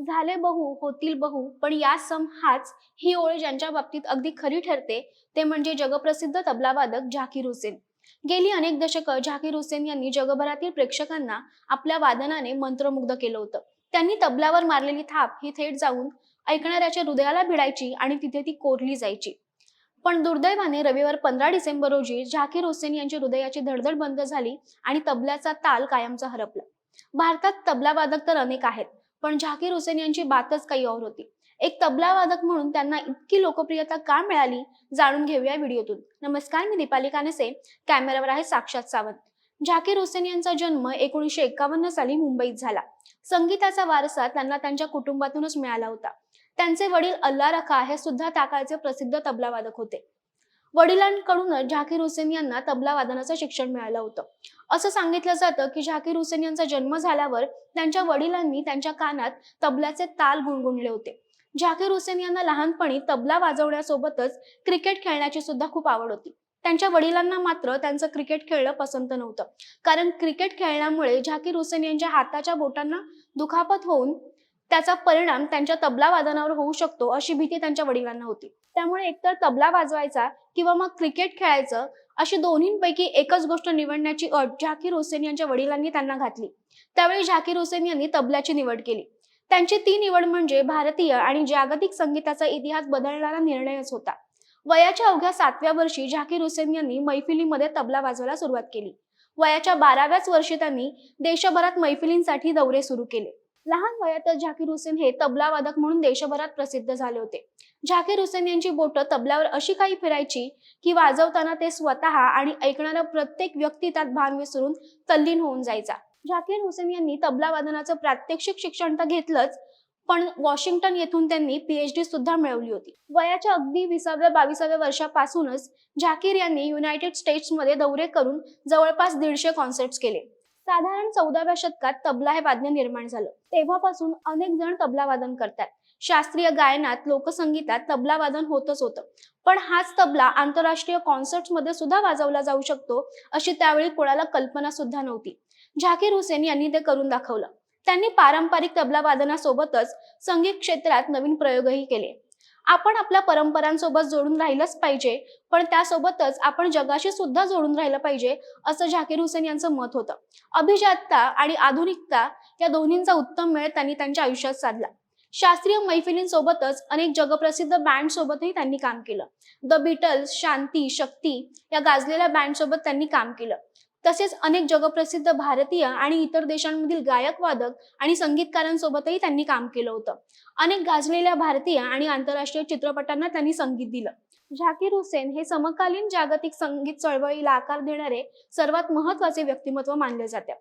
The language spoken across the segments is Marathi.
झाले बहु होतील बहु पण या सम हाच ही ओळ ज्यांच्या बाबतीत अगदी खरी ठरते ते म्हणजे जगप्रसिद्ध तबलावादक झाकीर हुसेन. गेली अनेक दशकं झाकीर हुसेन यांनी जगभरातील प्रेक्षकांना आपल्या वादनाने मंत्रमुग्ध केलं होतं. त्यांनी तबलावर मारलेली थाप ही थेट जाऊन ऐकणाऱ्याच्या हृदयाला भिडायची आणि तिथे ती कोरली जायची. पण दुर्दैवाने रविवार पंधरा डिसेंबर रोजी झाकीर हुसेन यांची हृदयाची धडधड बंद झाली आणि तबल्याचा ताल कायमचा हरपला. भारतात तबलावादक तर अनेक आहेत पण झाकीर हुसेन यांची बातच काही और होती. एक तबलावादक म्हणून त्यांना इतकी लोकप्रियता का मिळाली जाणून घेऊया व्हिडिओतून. नमस्कार मी दीपाली कानसे. कॅमेरावर आहे साक्षात सावंत. झाकीर हुसेन यांचा जन्म एकोणीसशे एकावन्न साली मुंबईत झाला. संगीताचा वारसा त्यांना त्यांच्या कुटुंबातूनच मिळाला होता. त्यांचे वडील अल्ला रखा हे सुद्धा त्या काळचे प्रसिद्ध तबलावादक होते. वडिलांकडूनच झाकीर हुसेन यांना तबला वादनाचं शिक्षण मिळालं होतं. असं सांगितलं जातं की झाकीर हुसेन यांचा जन्म झाल्यावर त्यांच्या वडिलांनी त्यांच्या कानात तबल्याचे ताल गुणगुणले होते. झाकीर हुसेन यांना लहानपणी तबला वाजवण्यासोबतच क्रिकेट खेळण्याची सुद्धा खूप आवड होती. त्यांच्या वडिलांना मात्र त्यांचं क्रिकेट खेळणं पसंत नव्हतं. कारण क्रिकेट खेळण्यामुळे झाकीर हुसेन यांच्या हाताच्या बोटांना दुखापत होऊन त्याचा परिणाम त्यांच्या तबला वादनावर होऊ शकतो अशी भीती त्यांच्या वडिलांना होती. त्यामुळे एकतर तबला वाजवायचा किंवा मग क्रिकेट खेळायचं अशी दोन्हींपैकी एकच गोष्ट निवडण्याची अट झाकीर हुसेन यांच्या वडिलांनी त्यांना घातली. त्यावेळी झाकीर हुसेन यांनी तबल्याची निवड केली. त्यांची ती निवड म्हणजे भारतीय आणि जागतिक संगीताचा इतिहास बदलणारा निर्णयच होता. वयाच्या अवघ्या सातव्या वर्षी झाकीर हुसेन यांनी मैफिलीमध्ये तबला वाजवायला सुरुवात केली. वयाच्या बाराव्याच वर्षी त्यांनी देशभरात मैफिलींसाठी दौरे सुरू केले. लहान वयातच झाकीर हुसेन हे तबला वादक म्हणून देशभरात प्रसिद्ध झाले होते. झाकीर हुसेन यांची बोटं तबल्यावर अशी काही फिरायची की वाजवताना ते स्वतः आणि ऐकणारा प्रत्येक व्यक्ती त्यात भान विसरून तल्लीन होऊन जायचा. झाकीर हुसेन यांनी तबला वादनाचं प्रात्यक्षिक शिक्षण तर घेतलंच पण वॉशिंग्टन येथून त्यांनी पीएचडी सुद्धा मिळवली होती. वयाच्या अगदी विसाव्या बावीसाव्या वर्षापासूनच झाकीर यांनी युनायटेड स्टेट्समध्ये दौरे करून जवळपास दीडशे कॉन्सर्ट्स केले. साधारण चौदाव्या शतकात तबला हे वाद्य निर्माण झालं. तेव्हापासून अनेक जण तबला वादन करतात. शास्त्रीय गायनात लोकसंगीतात तबला वादन होतच होतं. पण हाच तबला आंतरराष्ट्रीय कॉन्सर्टमध्ये सुद्धा वाजवला जाऊ शकतो अशी त्यावेळी कोणाला कल्पना सुद्धा नव्हती. झाकीर हुसेन यांनी ते करून दाखवलं. त्यांनी पारंपरिक तबला वादनासोबतच संगीत क्षेत्रात नवीन प्रयोगही केले. आपण आपल्या परंपरांसोबत जोडून राहिलंच पाहिजे पण त्यासोबतच आपण जगाशी सुद्धा जोडून राहिलं पाहिजे असं झाकीर हुसेन यांचं मत होतं. अभिजातता आणि आधुनिकता या दोन्हींचा उत्तम मेळ त्यांनी त्यांच्या आयुष्यात साधला. शास्त्रीय मैफिलींसोबतच अनेक जगप्रसिद्ध बँड सोबतही त्यांनी काम केलं. द बिटल्स शांती शक्ती या गाजलेल्या बँड सोबत त्यांनी काम केलं. तसेच अनेक जगप्रसिद्ध भारतीय आणि इतर देशांमधील गायक वादक आणि संगीतकारांसोबतही त्यांनी काम केलं होतं. अनेक गाजलेल्या भारतीय आणि आंतरराष्ट्रीय चित्रपटांना त्यांनी संगीत दिलं. झाकीर हुसेन हे समकालीन जागतिक संगीत चळवळीला आकार देणारे सर्वात महत्त्वाचे व्यक्तिमत्व मानले जाते.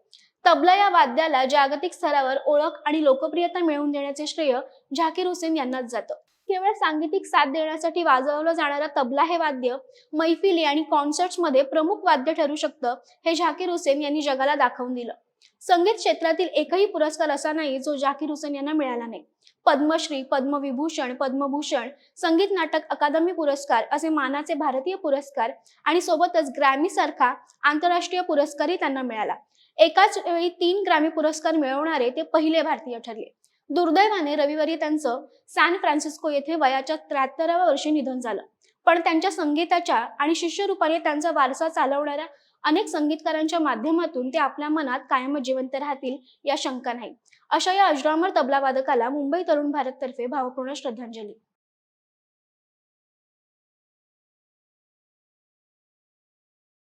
तबला या वाद्याला जागतिक स्तरावर ओळख आणि लोकप्रियता मिळवून देण्याचे श्रेय झाकीर हुसेन यांनाच जातं. केवळ सांगीतिक साथ देण्यासाठी वाजवलं जाणारं तबला हे वाद्य मैफिली आणि कॉन्सर्ट्समध्ये प्रमुख वाद्य ठरू शकतं हे झाकीर हुसेन यांनी जगाला दाखवून दिलं. संगीत क्षेत्रातील एकही पुरस्कार असा नाही जो झाकीर हुसेन यांना मिळाला नाही. पद्मश्री पद्मविभूषण पद्मभूषण संगीत नाटक अकादमी पुरस्कार असे मानाचे भारतीय पुरस्कार आणि सोबतच ग्रॅमी सारखा आंतरराष्ट्रीय पुरस्कारही त्यांना मिळाला. एकाच वेळी तीन ग्रॅमी पुरस्कार मिळवणारे ते पहिले भारतीय ठरले. दुर्दैवाने रविवारी त्यांचं सॅन फ्रान्सिस्को येथे वयाच्या त्र्याहत्तराव्या वर्षी निधन झालं. पण त्यांच्या संगीताच्या आणि शिष्यरूपाने त्यांचा वारसा चालवणाऱ्या अनेक संगीतकारांच्या माध्यमातून ते आपल्या मनात कायम जिवंत राहतील या शंका नाही. अशा या अजरामर तबलावादकाला मुंबई तरुण भारत तर्फे भावपूर्ण श्रद्धांजली.